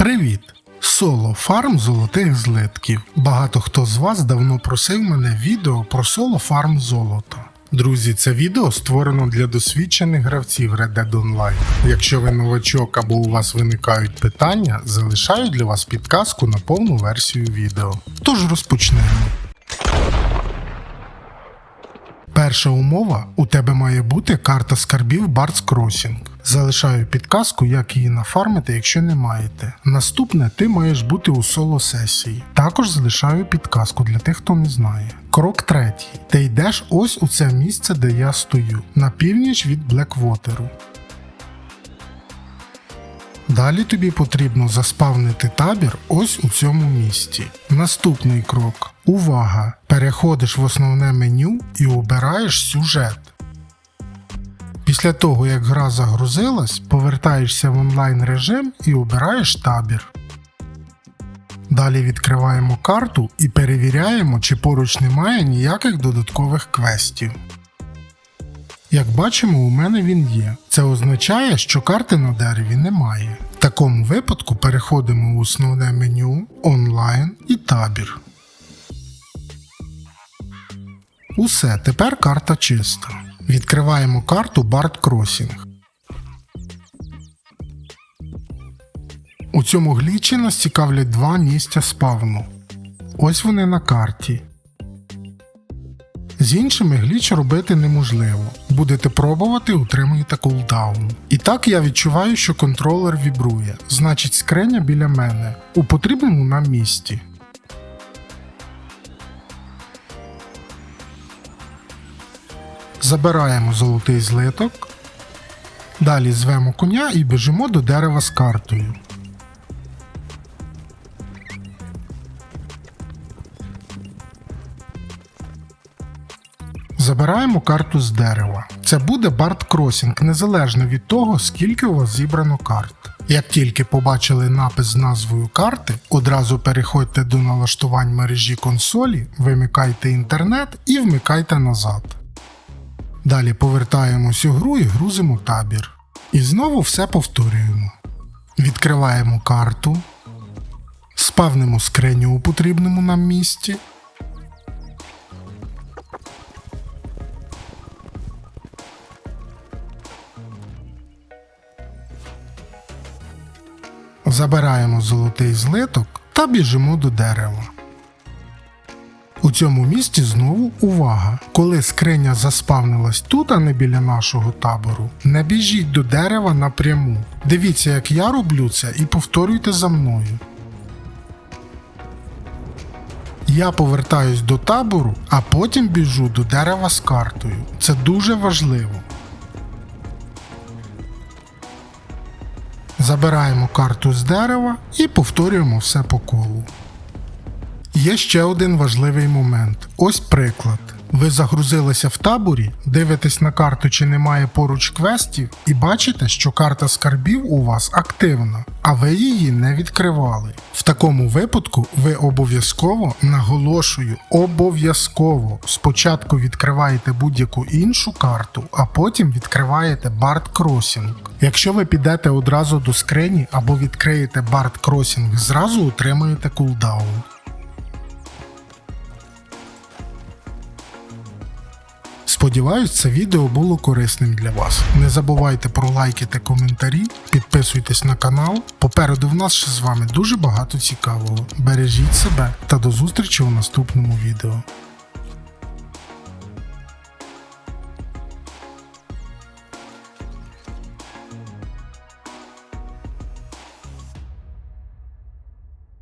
Привіт! Соло фарм золотих злитків. Багато хто з вас давно просив мене відео про соло фарм золота. Друзі, це відео створено для досвідчених гравців Red Dead Online. Якщо ви новачок або у вас виникають питання, залишаю для вас підказку на повну версію відео. Тож розпочнемо. Перша умова у тебе має бути карта скарбів Bard's Crossing. Залишаю підказку, як її нафармити, якщо не маєте. Наступне ти маєш бути у соло сесії. Також залишаю підказку для тих, хто не знає. Крок третій. Ти йдеш ось у це місце, де я стою, на північ від Блеквотеру. Далі тобі потрібно заспавнити табір ось у цьому місці. Наступний крок. Увага! Переходиш в основне меню і обираєш сюжет. Після того, як гра загрузилась, повертаєшся в онлайн режим і обираєш табір. Далі відкриваємо карту і перевіряємо, чи поруч немає ніяких додаткових квестів. Як бачимо, у мене він є. Це означає, що карти на дереві немає. В такому випадку переходимо в основне меню, онлайн і табір. Усе, тепер карта чиста. Відкриваємо карту Bard Crossing. У цьому глічі нас цікавлять два місця спавну. Ось вони на карті. З іншими гліч робити неможливо. Будете пробувати, утримуєте кулдаун. І так я відчуваю, що контролер вібрує, значить скриня біля мене, у потрібному нам місці. Забираємо золотий злиток. Далі звемо коня і біжимо до дерева з картою. Забираємо карту з дерева. Це буде Bard Crossing, незалежно від того, скільки у вас зібрано карт. Як тільки побачили напис з назвою карти, одразу переходьте до налаштувань мережі консолі, вимикайте інтернет і вмикайте назад. Далі повертаємось у гру і грузимо табір. І знову все повторюємо. Відкриваємо карту, спавнимо скриню у потрібному нам місці. Забираємо золотий злиток та біжимо до дерева. У цьому місці знову увага! Коли скриня заспавнилась тут, а не біля нашого табору, не біжіть до дерева напряму. Дивіться, як я роблю це, і повторюйте за мною. Я повертаюсь до табору, а потім біжу до дерева з картою. Це дуже важливо. Забираємо карту з дерева і повторюємо все по колу. Є ще один важливий момент. Ось приклад. Ви загрузилися в таборі, дивитесь на карту, чи немає поруч квестів, і бачите, що карта скарбів у вас активна, а ви її не відкривали. В такому випадку ви обов'язково наголошую, обов'язково спочатку відкриваєте будь-яку іншу карту, а потім відкриваєте Bard Crossing. Якщо ви підете одразу до скрині або відкриєте Bard Crossing, зразу отримаєте кулдаун. Сподіваюсь, це відео було корисним для вас. Не забувайте про лайки та коментарі, підписуйтесь на канал. Попереду в нас ще з вами дуже багато цікавого. Бережіть себе та до зустрічі у наступному відео.